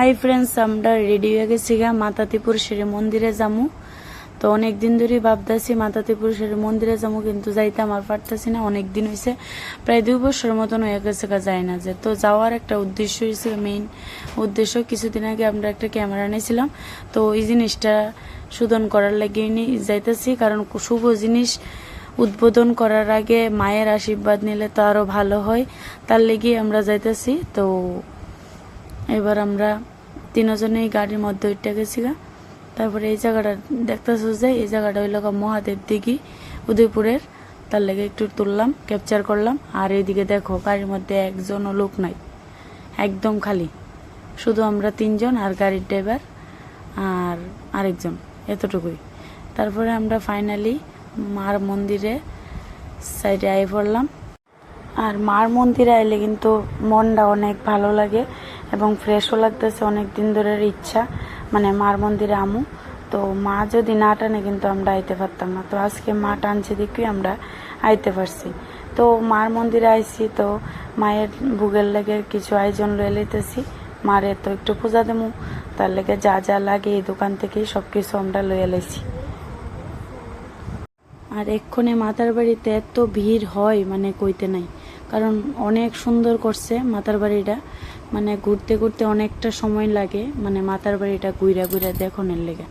Hi friends আমরা ready হয়ে গেছি গা মাতাতিপুর ত্রিপুরেশ্বরী মন্দিরে যামু। তো অনেক দিন ধরেই ভাবতেছি মাতাতিপুর ত্রিপুরেশ্বরী মন্দিরে যাব কিন্তু যাইতে আমার পারতেছি না অনেক দিন হয়েছে প্রায় দুই বছর মতন হয়ে গেছে যায় না যে। তো যাওয়ার একটা উদ্দেশ্য হয়েছে মেইন উদ্দেশ্য। কিছুদিন আগে আমরা একটা ক্যামেরা নিয়েছিলাম। তো ওই জিনিসটা শোধন করার লাগে যাইতেছি। কারণ শুভ জিনিস উদ্বোধন করার আগে মায়ের আশীর্বাদ নিলে তো আরও ভালো হয়। তার লেগে আমরা যাইতেছি। তো এবার আমরা তিনজনেই গাড়ির মধ্যে উঠে গেছি গা তারপরে এই জায়গাটা দেখতেছো যে, এই জায়গাটা হইল মহাদেব দিঘি, উদয়পুরের। তার লেগে একটু তুললাম ক্যাপচার করলাম। আর এইদিকে দেখো, গাড়ির মধ্যে একজনও লোক নাই, একদম খালি। শুধু আমরা তিনজন আর গাড়ির ড্রাইভার আর আরেকজন, এতটুকুই। তারপরে আমরা ফাইনালি মার মন্দিরে সাইডে আই পড়লাম। আর মার মন্দিরে আইলে কিন্তু মনটা অনেক ভালো লাগে। এবং ফ্রেশও লাগতেছে অনেক দিন ধরে ইচ্ছা। মানে মার মন্দিরে আমু। তো মা যদি না টানে কিন্তু আমরা আইতে পারতাম না। তো আজকে মা টানছে দেখি আমরা আইতে পারছি। তো মার মন্দিরে আইছি তো মায়ের ভোগের লেগে কিছু আয়োজন লয়ে লইতেছি। মারে তো একটু পূজা দেবো তার লেগে যা যা লাগে এই দোকান থেকেই সব কিছু আমরা লয়ে লাইছি। আর এক্ষণে মাতার বাড়িতে এত ভিড় হয় মানে কইতে নাই। কারণ অনেক সুন্দর করছে মাতার বাড়িটা। মানে ঘুরতে ঘুরতে অনেকটা সময় লাগে মানে মাতার বাড়িটা ঘুরা ঘুরা দেখনের লেগে।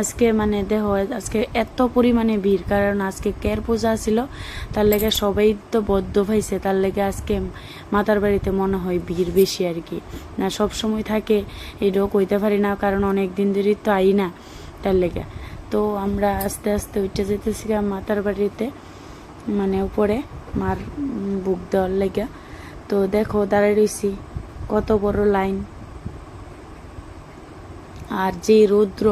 আজকে মানে দেহ আজকে এত পরিমাণে ভিড়, কারণ আজকে কের পূজা ছিল, তার লেগে সবাই তো বদ্ধ পাইছে তার লেগে আজকে মাতার বাড়িতে মনে হয় ভিড় বেশি আর কি। না, সব সময় থাকে এটাও কইতে পারি না, কারণ অনেক দিন ধরেই তো আই না, তার লেগে। তো আমরা আস্তে আস্তে উঠে যেতেছিলাম মাতার বাড়িতে মানে উপরে। মার বুক দেওয়ার লেগে। তো দেখো দাঁড়াই রইছি। কত বড় লাইন। আর যে রৌদ্র,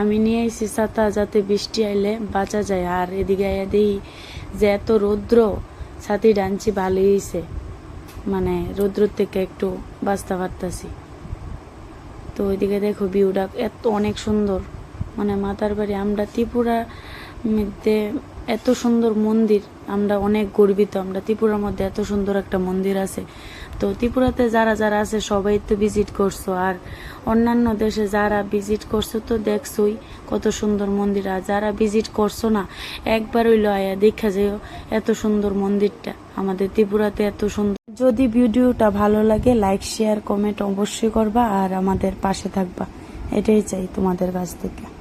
আমি নিয়ে এসেছি ছাতা যাতে বৃষ্টি আইলে বাঁচা যায়। আর এদিকে আইয়া দেখি যে এত রৌদ্র, ছাতি ডানছি ভালোই হয়েছে মানে রৌদ্র থেকে একটু বাঁচতে পারতাছি। তো ওইদিকে দেখো ভিউটা এত অনেক সুন্দর। মানে মাতার বাড়ি, আমরা ত্রিপুরা মধ্যে এত সুন্দর মন্দির, আমরা অনেক গর্বিত, আমরা ত্রিপুরার মধ্যে এত সুন্দর একটা মন্দির আছে। তো ত্রিপুরাতে যারা যারা আছে, সবাই তো ভিজিট করছ। আর অন্যান্য দেশে যারা ভিজিট করছ তো দেখছোই কত সুন্দর মন্দির। আর যারা ভিজিট করছ না, একবার হইল আয়া দেখা যাও এত সুন্দর মন্দিরটা। আমাদের ত্রিপুরাতে এত সুন্দর। যদি ভিডিওটা ভালো লাগে লাইক শেয়ার কমেন্ট অবশ্যই করবা আর আমাদের পাশে থাকবা। এটাই চাই তোমাদের কাছ থেকে।